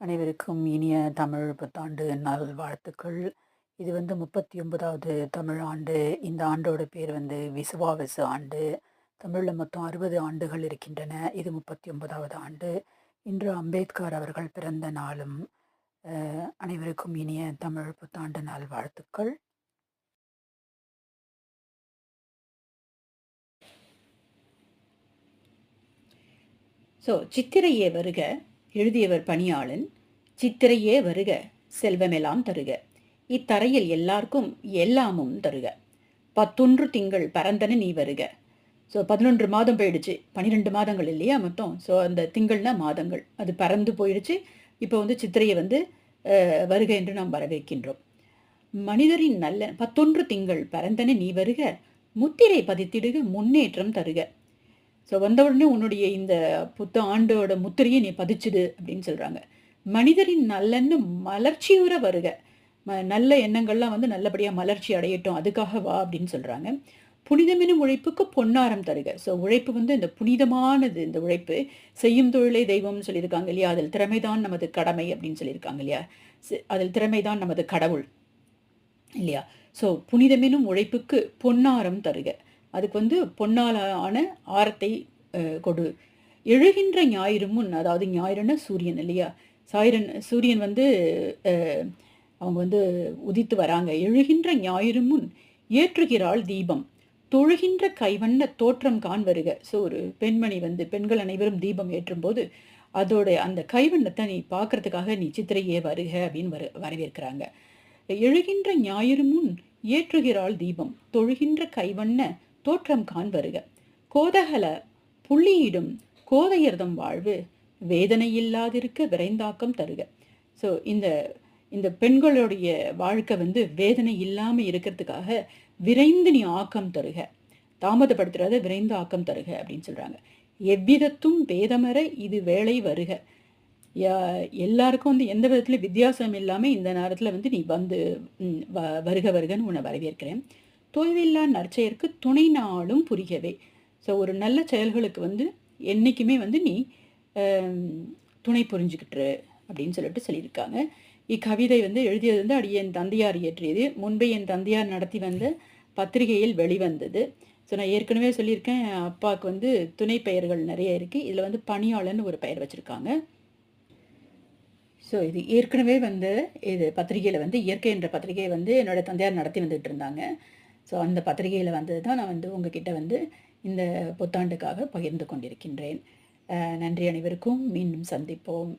அனைவருக்கும் இனிய தமிழ் புத்தாண்டு நல் வாழ்த்துக்கள் இது வந்து முப்பத்தி ஒன்பதாவது தமிழ் ஆண்டு. இந்த ஆண்டோட பேர் வந்து விசுவாவசு ஆண்டு. தமிழில் மொத்தம் அறுபது ஆண்டுகள் இருக்கின்றன. இது முப்பத்தி ஒன்பதாவது ஆண்டு. இன்று அம்பேத்கர் அவர்கள் பிறந்த நாளும் அனைவருக்கும் இனிய தமிழ் புத்தாண்டு நாள் வாழ்த்துக்கள் ஸோ சித்திரையே வருக. எழுதியவர் பணியாளன் சித்திரையே வருக செல்வமெல்லாம் தருக. இத்தரையில் எல்லாருக்கும் எல்லாமும் தருக. பத்தொன்று திங்கள் பரந்தன நீ வருக. ஸோ பதினொன்று மாதம் போயிடுச்சு. பன்னிரெண்டு மாதங்கள் இல்லையா மொத்தம்? ஸோ அந்த திங்கள்னா மாதங்கள். அது பறந்து போயிடுச்சு. இப்போ வந்து சித்திரையை வந்து வருக என்று நாம் வரவேற்கின்றோம். மனிதரின் நல்ல பத்தொன்று திங்கள் பரந்தன நீ வருக முத்திரை பதித்திடுக முன்னேற்றம் தருக. ஸோ வந்த உடனே உன்னுடைய இந்த புத்த ஆண்டோட முத்திரையை நீ பதிச்சுடு அப்படின்னு சொல்கிறாங்க மனிதரின் நல்லெண்ணு மலர்ச்சியுற வருக. ம நல்ல எண்ணங்கள்லாம் வந்து நல்லபடியாக மலர்ச்சி அடையட்டும் அதுக்காக வா அப்படின்னு சொல்கிறாங்க புனிதமெனும் உழைப்புக்கு பொன்னாரம் தருக. ஸோ உழைப்பு வந்து இந்த புனிதமானது இந்த உழைப்பு. செய்யும் தொழிலே தெய்வம்னு சொல்லியிருக்காங்க இல்லையா? அதில் திறமைதான் நமது கடமை அப்படின்னு சொல்லியிருக்காங்க இல்லையா? அதில் திறமைதான் நமது கடவுள் இல்லையா? ஸோ புனிதமெனும் உழைப்புக்கு பொன்னாரம் தருக. அதுக்கு வந்து பொன்னாலான ஆரத்தை கொடு. எழுகின்ற ஞாயிறு முன் அதாவது ஞாயிறுன்னா சூரியன் இல்லையா? சாயிரன் சூரியன் வந்து அவங்க வந்து உதித்து வராங்க. எழுகின்ற ஞாயிறு முன் ஏற்றுகிறாள் தீபம். தொழுகின்ற கைவண்ண தோற்றம் காண் வருக ஸோ ஒரு பெண்மணி வந்து பெண்கள் அனைவரும் தீபம் ஏற்றும்போது அதோட அந்த கைவண்ணத்தை நீ பார்க்கறதுக்காக நீ சித்திரையே வருக அப்படின்னு வர வரவேற்கிறாங்க. எழுகின்ற ஞாயிறு முன் ஏற்றுகிறாள் தீபம். தொழுகின்ற கைவண்ண தோற்றம் காண் வருக கோதகல புள்ளியிடும் கோதையர்தம் வாழ்வு வேதனை இல்லாதிருக்க விரைந்தாக்கம் தருக. ஸோ இந்த இந்த பெண்களுடைய வாழ்க்கை வந்து வேதனை இல்லாமல் இருக்கிறதுக்காக விரைந்து நீ ஆக்கம் தருக. தாமதப்படுத்துறத விரைந்து ஆக்கம் தருக அப்படின்னு சொல்றாங்க. எவ்விதத்தும் வேதமர இது வேலை வருக. எல்லாருக்கும் வந்து எந்த விதத்துல வித்தியாசம் இல்லாமல் இந்த நேரத்தில் வந்து நீ வந்து வருக வருகன்னு உன்னை வரவேற்கிறேன். தொய்வில்லா நற்செயற்கு துணை நாளும் புரியவே. ஸோ ஒரு நல்ல செயல்களுக்கு வந்து என்றைக்குமே வந்து நீ துணை புரிஞ்சுக்கிட்டுரு அப்படின்னு சொல்லிட்டு சொல்லியிருக்காங்க. இக்கவிதை வந்து எழுதியது வந்து அடி என் தந்தையார் இயற்றியது. முன்பே என் தந்தையார் நடத்தி வந்த பத்திரிகையில் வெளிவந்தது. ஸோ நான் ஏற்கனவே சொல்லியிருக்கேன் அப்பாவுக்கு வந்து துணை பெயர்கள் நிறைய இருக்குது இதில் வந்து பணியாளர்னு ஒரு பெயர் வச்சுருக்காங்க. ஸோ இது ஏற்கனவே வந்து இது பத்திரிகையில் வந்து இயற்கை என்ற பத்திரிகையை வந்து என்னோட தந்தையார் நடத்தி வந்துட்டு இருந்தாங்க. ஸோ அந்த பத்திரிகையில் வந்தது தான் நான் வந்து உங்ககிட்ட வந்து இந்த புத்தாண்டுக்காக பகிர்ந்து கொண்டிருக்கின்றேன். நன்றி அனைவருக்கும். மீண்டும் சந்திப்போம்.